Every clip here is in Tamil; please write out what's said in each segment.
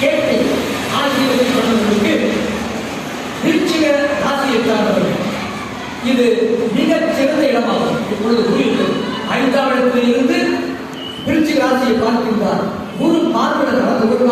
கேட்டு ஆகியவற்றை கொண்டவர்களுக்கு விருச்சிக ராசியை சார்ந்தவர்கள் இது மிகச் சிறந்த இடமாகும். இப்பொழுது குறித்து ஐந்தாம் இடத்திலிருந்து விருச்சிக ராசியை பார்க்கின்றார். குரு பார்வையிட கடந்த ஒரு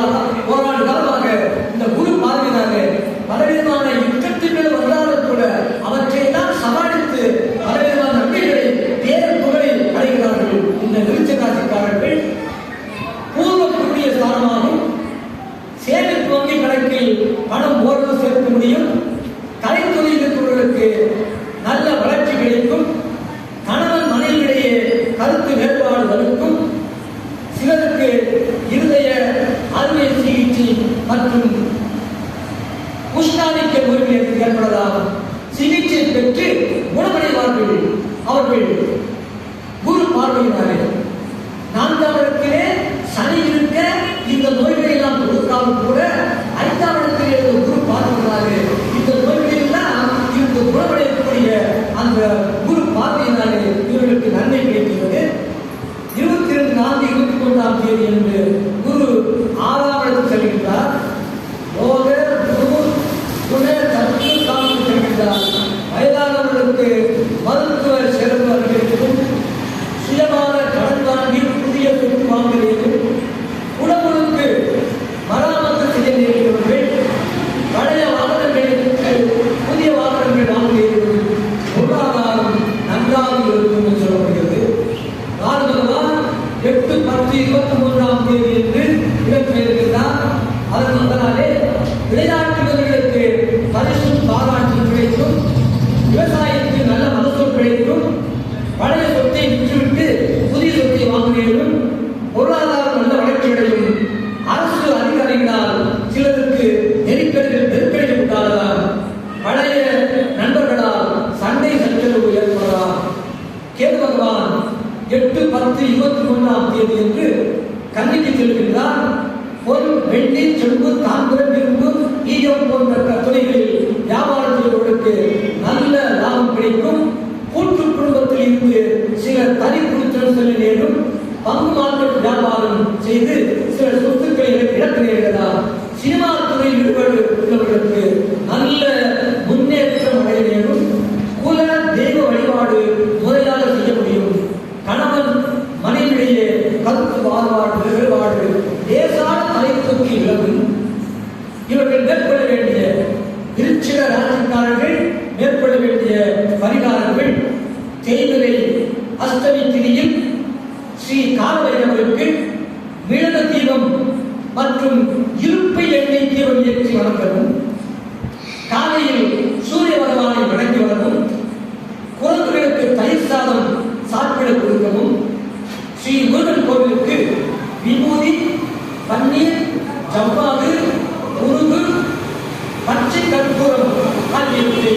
உஷ்ணாதிக்க நோய்கள் ஏற்படலாம் சிகிச்சை பெற்று குணமடைவார்கள் அவர்கள் குரு பார்வையினாலே நான்காம் இடத்திலே சனி இருக்க இந்த நோய்களை எல்லாம் கொடுக்காமல் கூட ஐந்தாம் இடத்திலே இருந்த குரு பார்வையினாலே இந்த நோய்களை எல்லாம் இருந்து குணமடையக்கூடிய அந்த குரு பார்வையினாலே இவர்களுக்கு நன்மை கிடைக்கிறது இருபத்தி ரெண்டு நான்கு இருபத்தி ஒன்றாம் தேதி என்று எட்டு பத்து எட்டு பத்து இருபத்தி ஒன்றாம் தேதி என்று கன்னிக்கு செல்கின்றார். பொன் வெள்ளி செம்பு தாமிரம் இரும்பு ஈயம் போன்ற துறைகளில் வியாபாரத்திற்கு நல்ல லாபம் கிடைக்கும். கூட்டு குடும்பத்தில் இருந்து சில தனி குடித்தல் சொல்ல நேரும் பங்கு மார்க்கெட் வியாபாரம் செய்து சில சொத்துக்களை இழக்க நேரிடலாம். பத்து கருத்து மாறுபாடு வேறுபாடு. லேசான தலைத்தூக்கி விலகும் இவர்கள் மேற்கொள்ள வேண்டிய திருச்சில ராசிக்காரர்கள் மேற்கொள்ள வேண்டிய பரிகாரங்கள். தேய்பிரை அஷ்டமி திதியில் ஸ்ரீ காலவைரவருக்கு மிளகு தீபம் மற்றும் இருப்பை எண்ணெய் தீபம் ஏற்றி வணங்கவும் காலையில் சூரிய பகவானை வணங்கி வரவும் குழந்தைகளுக்கு தயிர் சாதம் சாப்பிட கொடுக்கவும் ஜவ்வாது முருகு பச்சை கற்பூரம். ஆகியவற்றை